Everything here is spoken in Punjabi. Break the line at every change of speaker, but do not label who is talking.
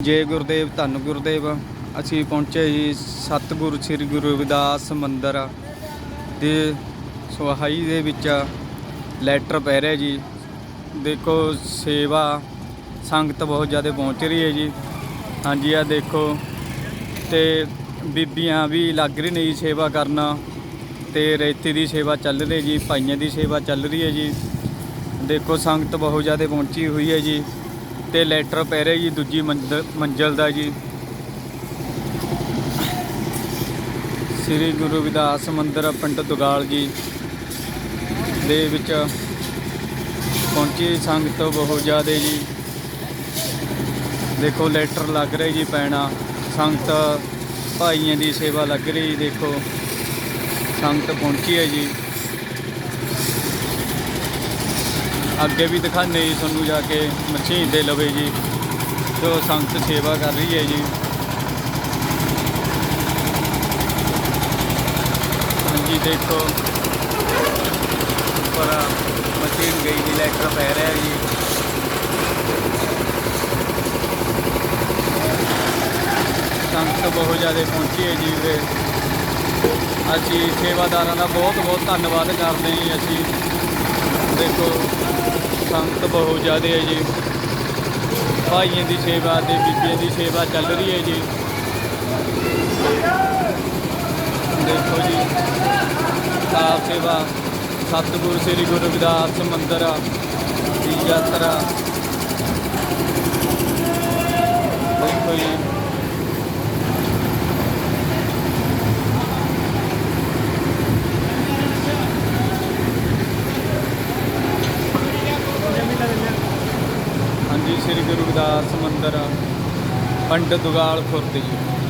ਜੈ ਗੁਰਦੇਵ, ਧੰਨ ਗੁਰਦੇਵ, ਅਸੀਂ ਪਹੁੰਚੇ ਜੀ ਸਤਿਗੁਰ, ਸ੍ਰੀ ਗੁਰੂ ਰਵਿਦਾਸ ਮੰਦਿਰ ਦੇ ਸੁਹਾਈ ਦੇ ਵਿੱਚ ਲੈਟਰ ਪੈ ਰਿਹਾ ਜੀ। ਦੇਖੋ, ਸੇਵਾ ਸੰਗਤ ਬਹੁਤ ਜ਼ਿਆਦਾ ਪਹੁੰਚ ਰਹੀ ਹੈ ਜੀ। ਹਾਂਜੀ ਆ ਦੇਖੋ, ਤੇ ਬੀਬੀਆਂ ਵੀ ਲੱਗ ਰਹੀ ਨੇ ਜੀ ਸੇਵਾ ਕਰਨਾ, ਤੇ ਰੇਤੀ ਦੀ ਸੇਵਾ ਚੱਲ ਰਹੀ ਜੀ, ਭਾਈਆਂ ਦੀ ਸੇਵਾ ਚੱਲ ਰਹੀ ਹੈ ਜੀ। ਦੇਖੋ, ਸੰਗਤ ਬਹੁਤ ਜ਼ਿਆਦਾ ਪਹੁੰਚੀ ਹੋਈ ਹੈ ਜੀ। ਤੇ ਲੈਟਰ ਪੈ ਰਿਹਾ ਜੀ, ਦੂਜੀ ਮੰਜ਼ਿਲ ਮੰਜ਼ਿਲ ਦਾ ਜੀ। ਸ੍ਰੀ ਗੁਰੂ ਰਵਿਦਾਸ ਮੰਦਿਰ ਪਿੰਡ ਦੁਗਾਲ ਜੀ ਦੇ ਵਿੱਚ ਪਹੁੰਚੀ ਸੰਗਤ ਬਹੁਤ ਜ਼ਿਆਦਾ ਜੀ। ਦੇਖੋ, ਲੈਟਰ ਲੱਗ ਰਿਹਾ ਜੀ ਪੈਣਾ। ਸੰਗਤ ਭਾਈਆਂ ਦੀ ਸੇਵਾ ਲੱਗ ਰਹੀ, ਦੇਖੋ। ਸੰਗਤ ਪਹੁੰਚੀ ਹੈ ਜੀ। ਅੱਗੇ ਵੀ ਦਿਖਾਣੇ ਜੀ ਤੁਹਾਨੂੰ ਜਾ ਕੇ, ਮਸ਼ੀਨ ਦੇ ਲਵੇ ਜੀ। ਜੋ ਸੰਗਤ ਸੇਵਾ ਕਰ ਰਹੀ ਹੈ ਜੀ। ਹਾਂਜੀ, ਦੇਖੋ। ਉੱਪਰ ਮਸ਼ੀਨ ਗਈ ਜੀ ਲੈਟਰ ਪੈ ਰਿਹਾ ਜੀ। ਸੰਗਤ ਬਹੁਤ ਜ਼ਿਆਦਾ ਪਹੁੰਚੀ ਹੈ ਜੀ ਉਰੇ। ਅਸੀਂ ਸੇਵਾਦਾਰਾਂ ਦਾ ਬਹੁਤ ਬਹੁਤ ਧੰਨਵਾਦ ਕਰਦੇ ਹਾਂ ਜੀ ਅਸੀਂ। ਦੇਖੋ, ਸੰਗਤ ਬਹੁਤ ਜ਼ਿਆਦਾ ਹੈ ਜੀ। ਭਾਈਆਂ ਦੀ ਸੇਵਾ ਤੇ ਬੀਬੀਆਂ ਦੀ ਸੇਵਾ ਚੱਲ ਰਹੀ ਹੈ ਜੀ। ਦੇਖੋ ਜੀ, ਸਾਫ਼ ਸੇਵਾ, ਸਤਿਗੁਰੂ, ਸ੍ਰੀ ਗੁਰੂ ਰਵਿਦਾਸ ਮੰਦਿਰ, ਦੀ ਯਾਤਰਾ ਦੇਖੋ ਜੀ ਹਾਂਜੀ ਸ੍ਰੀ ਗੁਰੂ ਰਵਿਦਾਸ ਮੰਦਿਰ ਪਿੰਡ ਦੁਗਾਲ ਖੁਰਦ ਜੀ।